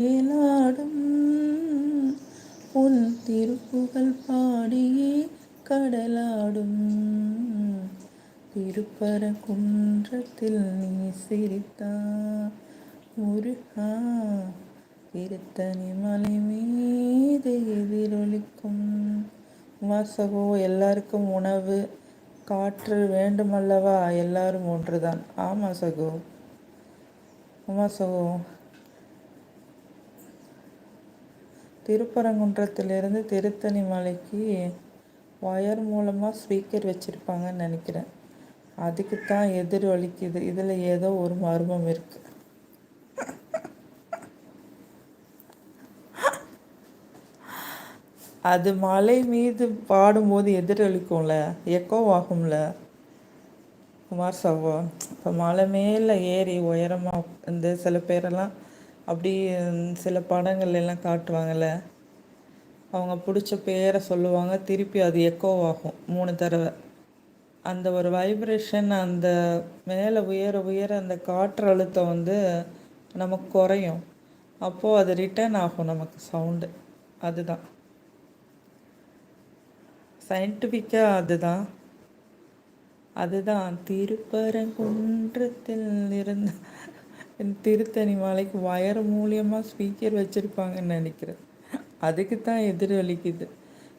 மேலாடும். உன் திருப்புகழ் பாடியே கடலாடும். திருப்பர குன்றத்தில் நீ சிரித்தா முருகா திருத்தனி மலை மீது எதிரொலிக்கும். வாசகோ எல்லாருக்கும் உணவு காற்று வேண்டுமல்லவா? எல்லாரும் ஒன்றுதான். ஆமா சகோ. ஆமா சகோ. திருப்பரங்குன்றத்திலிருந்து திருத்தணி மலைக்கு ஒயர் மூலமாக ஸ்பீக்கர் வச்சுருப்பாங்கன்னு நினைக்கிறேன். அதுக்கு தான் எதிர் வலிக்குது. இதில் ஏதோ ஒரு மர்மம் இருக்குது அது மலை மீது பாடும்போது எதிரொலிக்கும்ல எக்கோ ஆகும்ல? குமார் சவோ இப்போ மலை மேலே ஏறி உயரமாக இந்த சில பேரெல்லாம் அப்படி சில படங்கள் எல்லாம் காட்டுவாங்கள்ல அவங்க பிடிச்ச பேரை சொல்லுவாங்க திருப்பி அது எக்கோ ஆகும் மூணு தடவை. அந்த ஒரு வைப்ரேஷன் அந்த மேலே உயர உயர அந்த காற்று அழுத்தம் வந்து நமக்கு குறையும். அப்போது அது ரிட்டர்ன் ஆகும் நமக்கு சவுண்டு அதுதான். சயின்டிஃபிக்காக அதுதான். அதுதான். திருப்பரங்குன்றத்தில் இருந்த திருத்தணி மலைக்கு வயர் மூலியமாக ஸ்பீக்கர் வச்சுருப்பாங்கன்னு நினைக்கிறேன். அதுக்கு தான் எதிரொலிக்குது.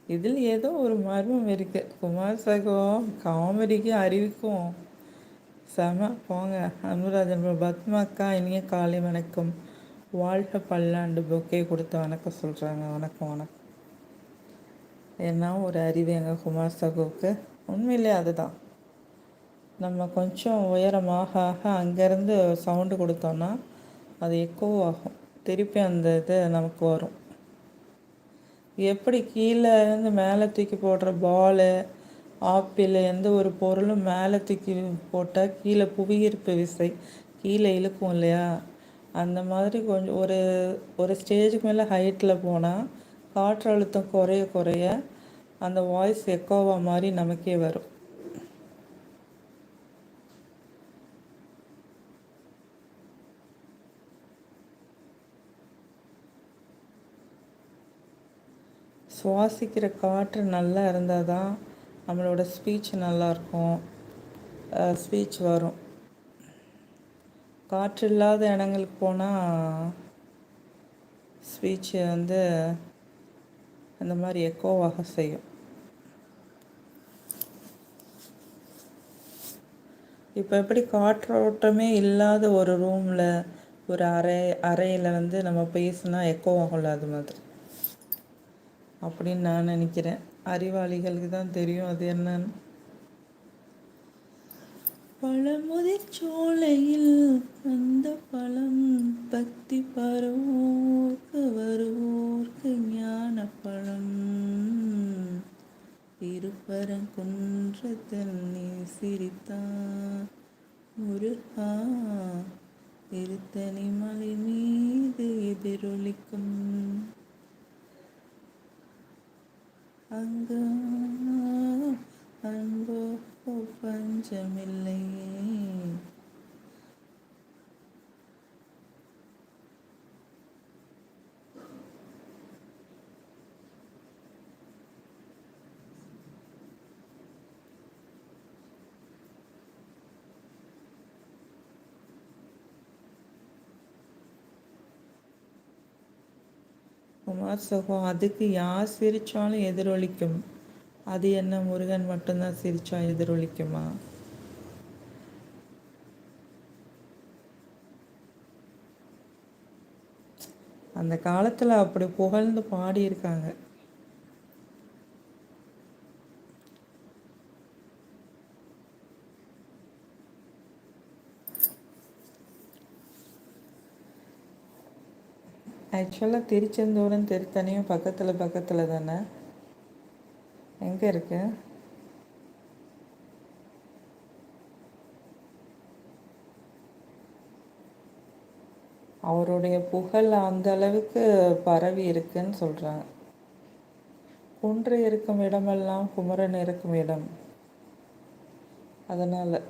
இதில் ஏதோ ஒரு மர்மம் இருக்குது குமார் சகோ காமெடிக்கும் அறிவிக்கும். செம போங்க. அனுராஜன் பத்மாக்கா இனிய காலை வணக்கம். வாழ்க பல்லாண்டு பொக்கே கொடுத்து வணக்கம் சொல்கிறாங்க வணக்கம் வணக்கம். என்ன ஒரு அறிவு எங்கள் குமார் சகோவுக்கு? உண்மையிலே அதுதான். நம்ம கொஞ்சம் உயரமாக ஆக அங்கேருந்து சவுண்டு கொடுத்தோன்னா அது எக்கோ ஆகும். திருப்பி அந்த இது நமக்கு வரும். எப்படி கீழே இருந்து மேலே தூக்கி போடுற பாலு ஆப்பிள் எந்த ஒரு பொருளும் மேலே தூக்கி போட்டால் கீழே புவியீர்ப்பு விசை கீழே இழுக்கும் இல்லையா? அந்த மாதிரி கொஞ்சம் ஒரு ஒரு ஸ்டேஜுக்கு மேலே ஹைட்டில் போனால் காற்று அழுத்தம் குறைய குறைய அந்த வாய்ஸ் எக்கோவா மாதிரி நமக்கே வரும். சுவாசிக்கிற காற்று நல்லா இருந்தால் தான் நம்மளோட ஸ்பீச் நல்லாயிருக்கும். ஸ்பீச் வரும். காற்று இல்லாத இடங்களுக்கு போனால் ஸ்பீச் வந்து அந்த மாதிரி எக்கோவாக செய்யும். இப்போ எப்படி காற்றோட்டமே இல்லாத ஒரு ரூமில் ஒரு அறை அறையில் வந்து நம்ம பேசுனா எக்கோவாகும்ல அது மாதிரி? அப்படின்னு நான் நினைக்கிறேன். அறிவாளிகளுக்கு தான் தெரியும் அது என்னன்னு. பழமுதிர்ச்சோலையில் அந்த பழம் பக்தி பரவோர்க்கு வருவோர்க்கு ஞான பழம். குன்றத்தில் நீ சிரித்தான் முருகா இருத்தனி மலை மீது எதிரொலிக்கும். அங்கு அன்போ பஞ்சமில்லை குமார் சகோ அதுக்கு யார் சிரித்தாலும் எதிரொலிக்கும். அது என்ன முருகன் மட்டும்தான் சிரித்தா எதிரொலிக்குமா? அந்த காலத்தில் அப்படி புகழ்ந்து பாடியிருக்காங்க. ஆக்சுவலாக திருச்செந்தூரும் திருத்தணியும் பக்கத்தில் பக்கத்தில் தானே? எங்கே இருக்கு? அவருடைய புகழ் அந்த அளவுக்கு பரவி இருக்குன்னு சொல்கிறாங்க குன்று இருக்கும் இடமெல்லாம் குமரன் இருக்கும் இடம். அதனால்